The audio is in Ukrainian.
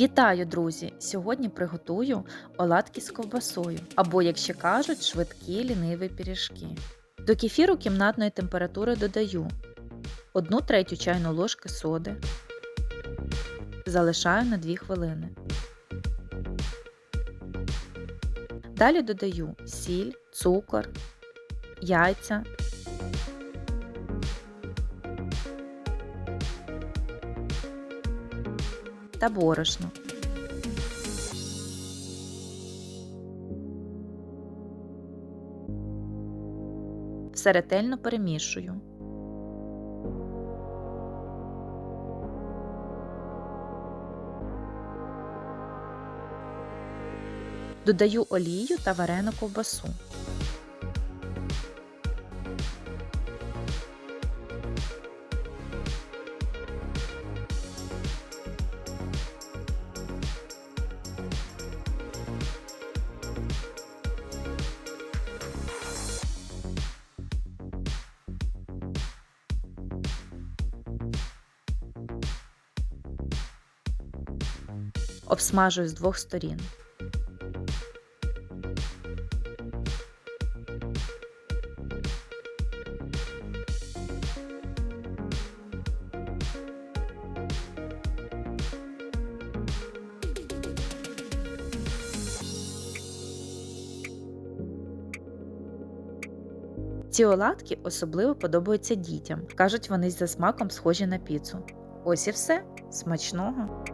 Вітаю, друзі! Сьогодні приготую оладки з ковбасою, або, як ще кажуть, швидкі ліниві пиріжки. До кефіру кімнатної температури додаю 1 третю чайну ложки соди. Залишаю на 2 хвилини. Далі додаю сіль, цукор, яйця. Та борошно. Все ретельно перемішую. Додаю олію та варену ковбасу. Обсмажую з двох сторін. Ці оладки особливо подобаються дітям. Кажуть, вони за смаком схожі на піцу. Ось і все. Смачного!